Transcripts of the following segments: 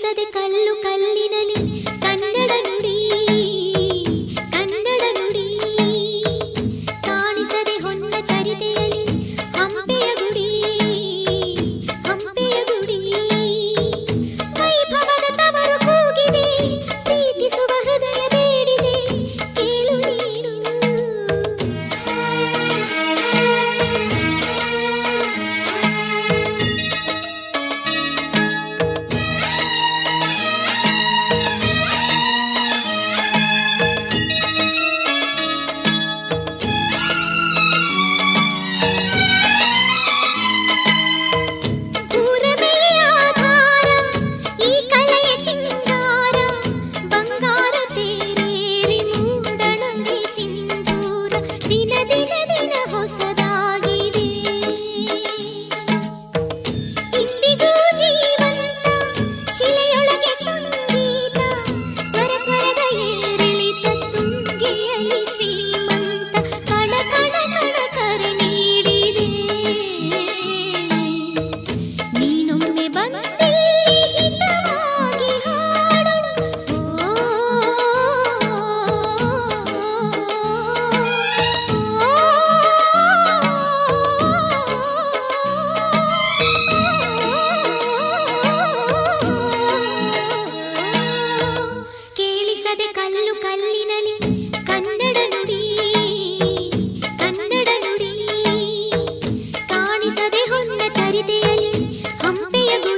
ಸದೆ ಕಲ್ಲು ಕಲ್ಲಿನಲಿ ಹಂಪೆಯ ಗುಡಿ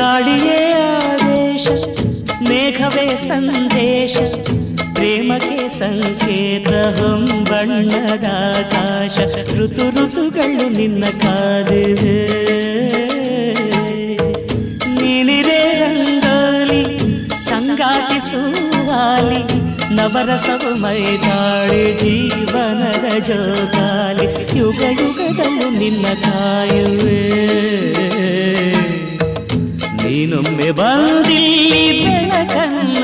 ಗಾಳಿಯೇ ಆದೇಶ ಮೇಘವೇ ಸಂದೇಶ ಪ್ರೇಮಕ್ಕೆ ಸಂಕೇತ ಹೊಂಬಣ್ಣದ ಆಕಾಶ ಋತು ಋತುಗಳು ನಿನ್ನ ಕಾದಿವೆ ನೀನಿರೇ ರಂಗೋಲಿ ಸಂಗಾತಿಸುವಾಲಿ ನವರಸವು ಮೈದಾಳಿ ಜೀವನದ ಜೋಗಾಲಿ ಯುಗ ಯುಗದಲ್ಲೂ ನಿನ್ನ ಕಾಯುವೆ ನೀನೊಮ್ಮೆ ಬಂದಿಲ್ಲಿ ಬೆಳಕನ್ನ